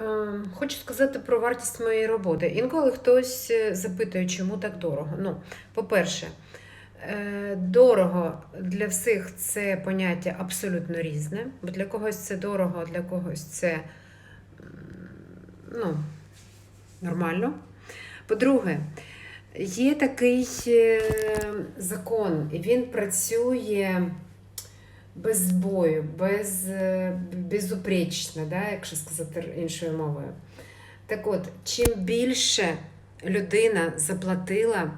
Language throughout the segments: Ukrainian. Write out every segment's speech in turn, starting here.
Ем, Хочу сказати про вартість моєї роботи. Інколи хтось е, запитує, чому так дорого. Ну, по-перше, е, дорого для всіх це поняття абсолютно різне, бо для когось це дорого, а для когось це ну, нормально. По-друге, є такий е, закон, і він працює без збою, без, е, безупречно, да, якщо сказати іншою мовою. Так от, чим більше людина заплатила,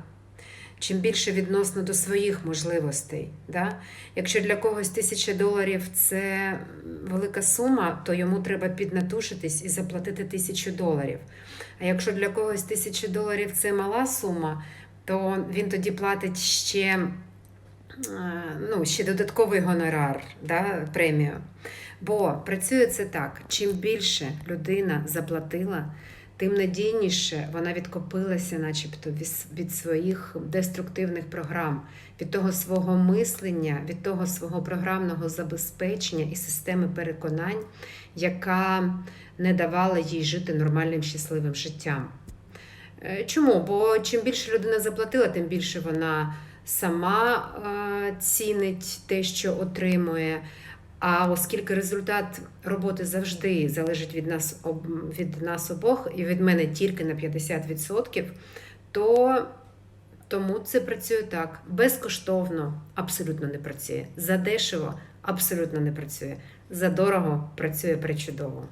чим більше відносно до своїх можливостей. Да? Якщо для когось тисяча доларів це велика сума, то йому треба піднатушитись і заплатити тисячу доларів. А якщо для когось тисяча доларів це мала сума, то він тоді платить ще, ну, ще додатковий гонорар, да, премію. Бо працює це так: чим більше людина заплатила, тим надійніше вона відкопилася, начебто, від- від своїх деструктивних програм, від того свого мислення, від того свого програмного забезпечення і системи переконань, яка не давала їй жити нормальним щасливим життям. Е, Чому? Бо чим більше людина заплатила, тим більше вона сама е, цінить те, що отримує. А оскільки результат роботи завжди залежить від нас, від нас обох і від мене тільки на 50%, то тому це працює так. Безкоштовно абсолютно не працює. Задешево абсолютно не працює. Задорого працює причудово.